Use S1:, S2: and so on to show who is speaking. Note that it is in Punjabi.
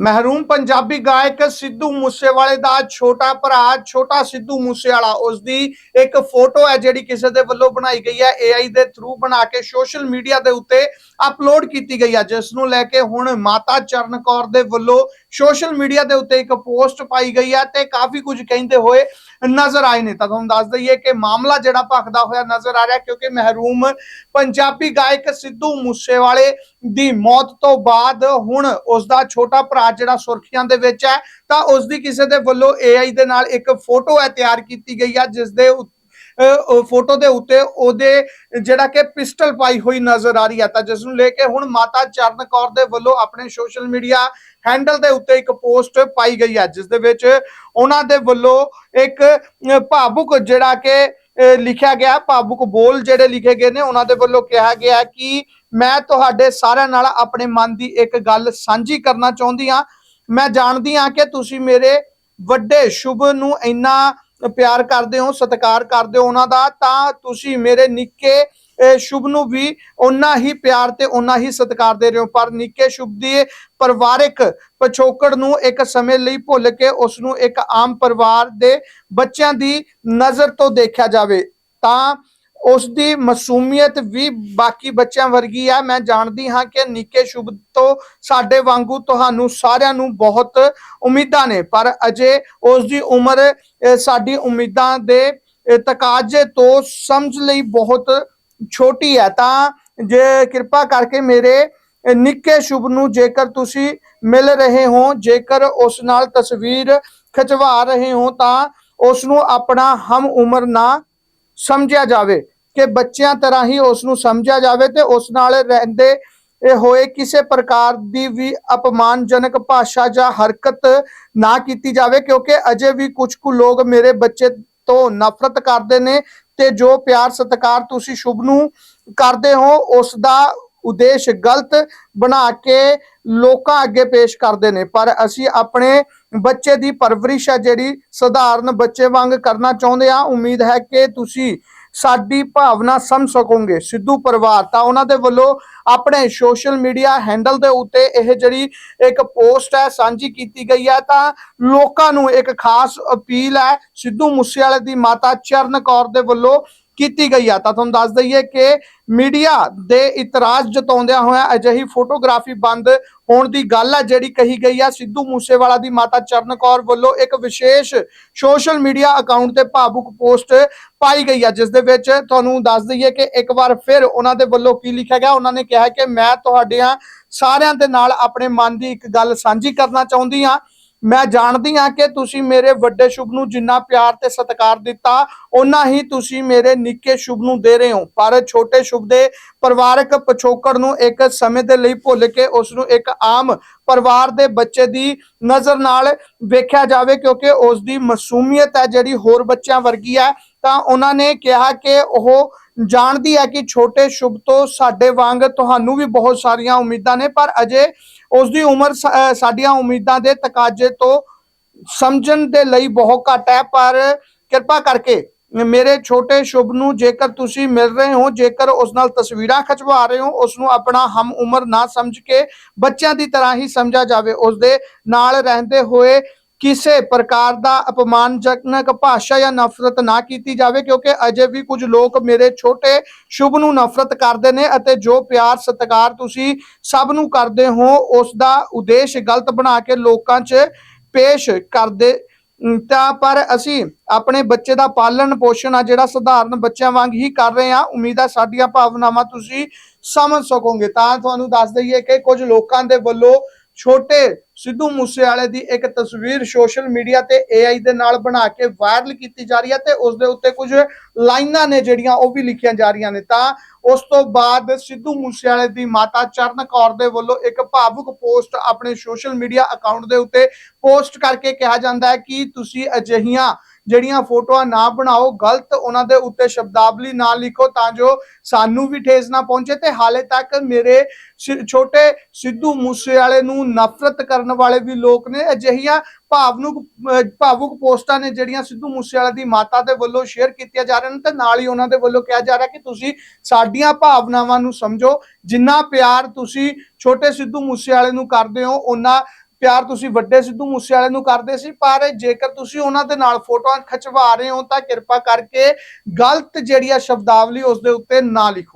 S1: ਮਹਿਰੂਮ ਪੰਜਾਬੀ ਗਾਇਕ ਸਿੱਧੂ ਮੂਸੇਵਾਲੇ ਦਾ ਛੋਟਾ ਭਰਾ, ਛੋਟਾ ਸਿੱਧੂ ਮੂਸੇਵਾਲਾ ਉਸ ਦੀ ਇੱਕ ਫੋਟੋ ਹੈ ਜਿਹੜੀ ਕਿਸੇ ਦੇ ਵੱਲੋਂ ਬਣਾਈ ਗਈ ਹੈ। AI ਦੇ ਥਰੂ ਬਣਾ ਕੇ ਸੋਸ਼ਲ ਮੀਡੀਆ ਦੇ ਉੱਤੇ ਅਪਲੋਡ ਕੀਤੀ ਗਈ ਹੈ। ਜਿਸ ਨੂੰ ਲੈ ਕੇ ਹੁਣ ਮਾਤਾ ਚਰਨ ਕੌਰ ਦੇ ਵੱਲੋਂ ਸੋਸ਼ਲ ਮੀਡੀਆ ਦੇ ਉੱਤੇ ਇੱਕ ਪੋਸਟ ਪਾਈ ਗਈ ਹੈ ਤੇ ਕਾਫੀ ਕੁਝ ਕਹਿੰਦੇ ਹੋਏ ਨਜ਼ਰ ਆਏ ਨੇ। ਤਾਂ ਤੁਹਾਨੂੰ ਦੱਸ ਦਈਏ ਕਿ ਮਾਮਲਾ ਜਿਹੜਾ ਭਖਦਾ ਹੋਇਆ ਨਜ਼ਰ ਆ ਰਿਹਾ ਕਿਉਂਕਿ ਮਹਿਰੂਮ ਪੰਜਾਬੀ ਗਾਇਕ ਸਿੱਧੂ ਮੂਸੇਵਾਲੇ ਦੀ ਮੌਤ ਤੋਂ ਬਾਅਦ ਹੁਣ ਉਸ ਦਾ ਛੋਟਾ ਭਰਾ ਜਿਹੜਾ ਸੁਰਖੀਆਂ ਦੇ ਵਿੱਚ ਹੈ, ਤਾਂ ਉਸ ਦੀ ਕਿਸੇ ਦੇ ਵੱਲੋਂ AI ਦੇ ਨਾਲ ਇੱਕ ਫੋਟੋ ਹੈ ਤਿਆਰ ਕੀਤੀ ਗਈ ਹੈ ਜਿਸ ਦੇ ਫੋਟੋ ਦੇ ਉੱਤੇ ਉਹਦੇ ਜਿਹੜਾ ਕਿ ਪਿਸਟਲ ਪਾਈ ਹੋਈ ਨਜ਼ਰ ਆ ਰਹੀ ਹੈ। ਤਾਂ ਜਿਸ ਨੂੰ ਲੈ ਕੇ ਹੁਣ ਮਾਤਾ ਚਰਨ ਕੌਰ ਦੇ ਵੱਲੋਂ ਆਪਣੇ ਸੋਸ਼ਲ ਮੀਡੀਆ ਹੈਂਡਲ ਦੇ ਉੱਤੇ ਇੱਕ ਪੋਸਟ ਪਾਈ ਗਈ ਹੈ ਜਿਸ ਦੇ ਵਿੱਚ ਉਹਨਾਂ ਦੇ ਵੱਲੋਂ ਇੱਕ ਭਾਵੁਕ ਜਿਹੜਾ ਕਿ ਲਿਖਿਆ ਗਿਆ, ਭਾਵੁਕ ਬੋਲ ਜਿਹੜੇ ਲਿਖੇ ਗਏ ਨੇ, ਉਹਨਾਂ ਦੇ ਵੱਲੋਂ ਕਿਹਾ ਗਿਆ ਕਿ ਮੈਂ ਤੁਹਾਡੇ ਸਾਰਿਆਂ ਨਾਲ ਆਪਣੇ ਮਨ ਦੀ ਇੱਕ ਗੱਲ ਸਾਂਝੀ ਕਰਨਾ ਚਾਹੁੰਦੀ ਹਾਂ। ਮੈਂ ਜਾਣਦੀ ਹਾਂ ਕਿ ਤੁਸੀਂ ਮੇਰੇ ਵੱਡੇ ਸ਼ੁਭ ਨੂੰ ਇੰਨਾ ਪਿਆਰ ਕਰਦੇ ਹੋ, ਸਤਿਕਾਰ ਕਰਦੇ ਹੋ ਉਹਨਾਂ ਦਾ, ਤਾਂ ਤੁਸੀਂ ਮੇਰੇ ਨਿੱਕੇ ਸ਼ੁਭ ਨੂੰ ਵੀ ਓਨਾ ਹੀ ਪਿਆਰ ਤੇ ਓਨਾ ਹੀ ਸਤਿਕਾਰ ਦੇ ਰਹੇ ਹੋ। ਪਰ ਨਿੱਕੇ ਸ਼ੁਭ ਦੀ ਪਰਿਵਾਰਿਕ ਪਿਛੋਕੜ ਨੂੰ ਇੱਕ ਸਮੇਂ ਲਈ ਭੁੱਲ ਕੇ ਉਸ ਨੂੰ ਇੱਕ ਆਮ ਪਰਿਵਾਰ ਦੇ ਬੱਚਿਆਂ ਦੀ ਨਜ਼ਰ ਤੋਂ ਦੇਖਿਆ ਜਾਵੇ, ਤਾਂ ਉਸ ਦੀ ਮਾਸੂਮੀਅਤ ਵੀ ਬਾਕੀ ਬੱਚਿਆਂ ਵਰਗੀ ਹੈ ਮੈਂ ਜਾਣਦੀ ਹਾਂ ਕਿ ਨਿੱਕੇ ਸ਼ੁਭ ਤੋਂ ਸਾਡੇ ਵਾਂਗੂ ਤੁਹਾਨੂੰ ਸਾਰਿਆਂ ਨੂੰ ਬਹੁਤ ਉਮੀਦਾਂ ਨੇ, ਪਰ ਅਜੇ ਉਸ ਦੀ ਉਮਰ ਸਾਡੀ ਉਮੀਦਾਂ ਦੇ ਤਕਾਜ਼ੇ ਤੋਂ ਸਮਝ ਲਈ ਬਹੁਤ ਛੋਟੀ ਹੈ। ਤਾਂ ਜੇ ਕਿਰਪਾ ਕਰਕੇ ਮੇਰੇ ਨਿੱਕੇ ਸ਼ੁਭ ਨੂੰ ਜੇਕਰ ਤੁਸੀਂ ਮਿਲ ਰਹੇ ਹੋ, ਜੇਕਰ ਉਸ ਨਾਲ ਤਸਵੀਰ ਖਿਚਵਾ ਰਹੇ ਹੋ, ਤਾਂ ਉਸ ਨੂੰ ਆਪਣਾ ਹਮ ਉਮਰ ਨਾ ਸਮਝਿਆ ਜਾਵੇ। ਕਿ ਬੱਚਿਆਂ ਤਰ੍ਹਾਂ ਹੀ ਉਸ ਨੂੰ ਸਮਝਿਆ ਜਾਵੇ ਤੇ ਉਸ ਨਾਲ ਰਹਿੰਦੇ, ਇਹ ਹੋਏ ਕਿਸੇ ਪ੍ਰਕਾਰ ਦੀ ਵੀ ਅਪਮਾਨਜਨਕ ਭਾਸ਼ਾ ਜਾਂ ਹਰਕਤ ਨਾ ਕੀਤੀ ਜਾਵੇ, ਕਿਉਂਕਿ ਅਜੇ ਵੀ ਕੁਝ ਕੁ ਲੋਕ ਮੇਰੇ ਬੱਚੇ ਤੋਂ ਨਫ਼ਰਤ ਕਰਦੇ ਨੇ ਤੇ ਜੋ ਪਿਆਰ ਸਤਿਕਾਰ ਤੁਸੀਂ ਸ਼ੁਭ ਨੂੰ ਕਰਦੇ ਹੋ ਉਸ ਦਾ ਉਦੇਸ਼ ਗਲਤ ਬਣਾ ਕੇ ਲੋਕਾਂ ਅੱਗੇ ਪੇਸ਼ ਕਰਦੇ ਨੇ। ਪਰ ਅਸੀਂ ਆਪਣੇ ਬੱਚੇ ਦੀ ਪਰਵਰਿਸ਼ ਹੈ ਜਿਹੜੀ ਸਧਾਰਨ ਬੱਚੇ ਵਾਂਗ ਕਰਨਾ ਚਾਹੁੰਦੇ ਆ ਉਮੀਦ ਹੈ ਕਿ ਤੁਸੀਂ ਸਾਡੀ ਭਾਵਨਾ ਸਮਝ ਸਕੋਗੇ। ਸਿੱਧੂ ਪਰਿਵਾਰ ਤਾਂ ਉਹਨਾਂ ਦੇ ਵੱਲੋਂ ਆਪਣੇ ਸੋਸ਼ਲ ਮੀਡੀਆ ਹੈਂਡਲ ਦੇ ਉੱਤੇ ਇਹ ਜਿਹੜੀ ਇੱਕ ਪੋਸਟ ਹੈ ਸਾਂਝੀ ਕੀਤੀ ਗਈ ਹੈ, ਤਾਂ ਲੋਕਾਂ ਨੂੰ ਇੱਕ ਖਾਸ ਅਪੀਲ ਹੈ। ਸਿੱਧੂ ਮੂਸੇਵਾਲੇ ਦੀ ਮਾਤਾ ਚਰਨ ਕੌਰ ਦੇ ਵੱਲੋਂ ਕੀਤੀ ਗਈ ਆ। ਤਾਂ ਤੁਹਾਨੂੰ ਦੱਸ ਦਈਏ ਕਿ ਮੀਡੀਆ ਦੇ ਇਤਰਾਜ਼ ਜਤਾਉਂਦਿਆਂ ਹੋਇਆ ਅਜਿਹੀ ਫੋਟੋਗ੍ਰਾਫੀ ਬੰਦ ਹੋਣ ਦੀ ਗੱਲ ਆ, ਜਿਹੜੀ ਕਹੀ ਗਈ ਆ। ਸਿੱਧੂ ਮੂਸੇਵਾਲਾ ਦੀ ਮਾਤਾ ਚਰਨ ਕੌਰ ਵੱਲੋਂ ਇੱਕ ਵਿਸ਼ੇਸ਼ ਸੋਸ਼ਲ ਮੀਡੀਆ ਅਕਾਊਂਟ ਤੇ ਭਾਵੁਕ ਪੋਸਟ ਪਾਈ ਗਈ ਆ, ਜਿਸ ਦੇ ਵਿੱਚ ਤੁਹਾਨੂੰ ਦੱਸ ਦਈਏ ਕਿ ਇੱਕ ਵਾਰ ਫਿਰ ਉਹਨਾਂ ਦੇ ਵੱਲੋਂ ਕੀ ਲਿਖਿਆ ਗਿਆ? ਉਹਨਾਂ ਨੇ ਕਿਹਾ ਕਿ ਮੈਂ ਤੁਹਾਡਿਆਂ ਸਾਰਿਆਂ ਦੇ ਨਾਲ ਆਪਣੇ ਮਨ ਦੀ ਇੱਕ ਗੱਲ ਸਾਂਝੀ ਕਰਨਾ ਚਾਹੁੰਦੀ ਹਾਂ ਮੈਂ ਜਾਣਦੀ ਹਾਂ ਕਿ ਤੁਸੀਂ ਮੇਰੇ ਵੱਡੇ ਸ਼ੁਭ ਨੂੰ ਜਿੰਨਾ ਪਿਆਰ ਤੇ ਸਤਿਕਾਰ ਦਿੱਤਾ, ਓਨਾ ਹੀ ਤੁਸੀਂ ਮੇਰੇ ਨਿੱਕੇ ਸ਼ੁਭ ਨੂੰ ਦੇ ਰਹੇ ਹੋ। ਪਰ ਛੋਟੇ ਸ਼ੁਭ ਦੇ ਪਰਿਵਾਰਕ ਪਿਛੋਕੜ ਨੂੰ ਇੱਕ ਸਮੇਂ ਦੇ ਲਈ ਭੁੱਲ ਕੇ ਉਸ ਨੂੰ ਇੱਕ ਆਮ ਪਰਿਵਾਰ ਦੇ ਬੱਚੇ ਦੀ ਨਜ਼ਰ ਨਾਲ ਵੇਖਿਆ ਜਾਵੇ, ਕਿਉਂਕਿ ਉਸ ਦੀ ਮਾਸੂਮੀਅਤ ਹੈ ਜਿਹੜੀ ਹੋਰ ਬੱਚਿਆਂ ਵਰਗੀ ਹੈ, ਤਾਂ ਉਹਨਾਂ ਨੇ ਕਿਹਾ ਕਿ ਉਹ ਜਾਣਦੀ ਹੈ ਕਿ ਛੋਟੇ ਸ਼ੁਭ ਤੋਂ ਸਾਡੇ ਵਾਂਗ ਤੁਹਾਨੂੰ ਵੀ ਬਹੁਤ ਸਾਰੀਆਂ ਉਮੀਦਾਂ ਨੇ, ਪਰ ਅਜੇ ਉਸ ਦੀ ਉਮਰ ਸਾਡੀਆਂ ਉਮੀਦਾਂ ਦੇ ਤਕਾਜ਼ੇ ਤੋਂ ਸਮਝਣ ਦੇ ਲਈ ਬਹੁਤ ਘੱਟ ਹੈ, ਪਰ ਕਿਰਪਾ ਕਰਕੇ ਮੇਰੇ ਛੋਟੇ ਸ਼ੁਭ ਨੂੰ ਜੇਕਰ ਤੁਸੀਂ ਮਿਲ ਰਹੇ ਹੋ, ਜੇਕਰ ਉਸ ਨਾਲ ਤਸਵੀਰਾਂ ਖਿਚਵਾ ਰਹੇ ਹੋ, ਉਸ ਨੂੰ ਆਪਣਾ ਹਮ ਉਮਰ ਨਾ ਸਮਝ ਕੇ ਬੱਚਿਆਂ ਦੀ ਤਰ੍ਹਾਂ ਹੀ ਸਮਝਿਆ ਜਾਵੇ ਉਸ ਦੇ ਨਾਲ ਰਹਿੰਦੇ ਹੋਏ ਕਿਸੇ ਪ੍ਰਕਾਰ ਦਾ ਅਪਮਾਨਜਨਕ ਭਾਸ਼ਾ ਜਾਂ ਨਫ਼ਰਤ ਨਾ ਕੀਤੀ ਜਾਵੇ, ਕਿਉਂਕਿ ਅਜੇ ਵੀ ਕੁਝ ਲੋਕ ਮੇਰੇ ਛੋਟੇ ਸ਼ੁਭ ਨੂੰ ਨਫ਼ਰਤ ਕਰਦੇ ਨੇ ਅਤੇ ਜੋ ਪਿਆਰ ਸਤਿਕਾਰ ਤੁਸੀਂ ਸਭ ਨੂੰ ਕਰਦੇ ਹੋ ਉਸ ਦਾ ਉਦੇਸ਼ ਗਲਤ ਬਣਾ ਕੇ ਲੋਕਾਂ 'ਚ ਪੇਸ਼ ਕਰਦੇ ਤਾਂ ਪਰ ਅਸੀਂ ਆਪਣੇ ਬੱਚੇ ਦਾ ਪਾਲਣ ਪੋਸ਼ਣ ਆ, ਜਿਹੜਾ ਸਧਾਰਨ ਬੱਚਿਆਂ ਵਾਂਗ ਹੀ ਕਰ ਰਹੇ ਹਾਂ ਉਮੀਦ ਹੈ ਸਾਡੀਆਂ ਭਾਵਨਾਵਾਂ ਤੁਸੀਂ ਸਮਝ ਸਕੋਗੇ। ਤਾਂ ਤੁਹਾਨੂੰ ਦੱਸ ਦਈਏ ਕਿ ਕੁਝ ਲੋਕਾਂ ਦੇ ਵੱਲੋਂ ਛੋਟੇ ਸਿੱਧੂ ਮੂਸੇਵਾਲੇ ਦੀ ਇੱਕ ਤਸਵੀਰ ਸੋਸ਼ਲ ਮੀਡੀਆ ਤੇ AI ਦੇ ਨਾਲ ਬਣਾ ਕੇ ਵਾਇਰਲ ਕੀਤੀ ਜਾ ਰਹੀ ਹੈ ਤੇ ਉਸ ਦੇ ਉੱਤੇ ਕੁਝ ਲਾਈਨਾਂ ਨੇ ਜਿਹੜੀਆਂ ਉਹ ਵੀ ਲਿਖੀਆਂ ਜਾ ਰਹੀਆਂ ਨੇ। ਤਾਂ ਉਸ ਤੋਂ ਬਾਅਦ ਸਿੱਧੂ ਮੂਸੇਵਾਲੇ ਦੀ ਮਾਤਾ ਚਰਨ ਕੌਰ ਦੇ ਵੱਲੋਂ ਇੱਕ ਭਾਵੁਕ ਪੋਸਟ ਆਪਣੇ ਸੋਸ਼ਲ ਮੀਡੀਆ ਅਕਾਊਂਟ ਦੇ ਉੱਤੇ ਪੋਸਟ ਕਰਕੇ ਕਿਹਾ ਜਾਂਦਾ ਹੈ ਕਿ ਤੁਸੀਂ ਅਜਿਹੀਆਂ ਜਿਹੜੀਆਂ ਫੋਟੋਆਂ ਨਾ ਬਣਾਓ, ਗਲਤ ਉਹਨਾਂ ਦੇ ਉੱਤੇ ਸ਼ਬਦਾਵਲੀ ਨਾ ਲਿਖੋ ਤਾਂ ਜੋ ਸਾਨੂੰ ਵੀ ਠੇਸ ਨਾ ਪਹੁੰਚੇ ਤੇ ਹਾਲੇ ਤੱਕ ਮੇਰੇ ਛੋਟੇ ਸਿੱਧੂ ਮੂਸੇਵਾਲੇ ਨੂੰ ਨਫ਼ਰਤ ਕਰਨ ਵਾਲੇ ਵੀ ਲੋਕ ਨੇ, ਅਜਿਹੀਆਂ ਭਾਵਨੁਕ ਭਾਵੁਕ ਪੋਸਟਾਂ ਨੇ ਜਿਹੜੀਆਂ ਸਿੱਧੂ ਮੂਸੇਵਾਲੇ ਦੀ ਮਾਤਾ ਦੇ ਵੱਲੋਂ ਸ਼ੇਅਰ ਕੀਤੀਆਂ ਜਾ ਰਹੀਆਂ ਨੇ ਤੇ ਨਾਲ ਹੀ ਉਹਨਾਂ ਦੇ ਵੱਲੋਂ ਕਿਹਾ ਜਾ ਰਿਹਾ ਕਿ ਤੁਸੀਂ ਸਾਡੀਆਂ ਭਾਵਨਾਵਾਂ ਨੂੰ ਸਮਝੋ, ਜਿੰਨਾ ਪਿਆਰ ਤੁਸੀਂ ਛੋਟੇ ਸਿੱਧੂ ਮੂਸੇਵਾਲੇ ਨੂੰ ਕਰਦੇ ਹੋ ਉਹਨਾਂ ਪਿਆਰ ਤੁਸੀਂ ਵੱਡੇ ਸਿੱਧੂ ਮੂਸੇਵਾਲੇ ਨੂੰ ਕਰਦੇ ਸੀ, ਪਰ ਜੇਕਰ ਤੁਸੀਂ ਉਹਨਾਂ ਦੇ ਨਾਲ ਫੋਟੋਆਂ ਖਿਚਵਾ ਰਹੇ ਹੋ ਤਾਂ ਕਿਰਪਾ ਕਰਕੇ ਗਲਤ ਜਿਹੜੀ ਆ ਸ਼ਬਦਾਵਲੀ ਉਸ ਦੇ ਉੱਤੇ ਨਾ ਲਿਖੋ।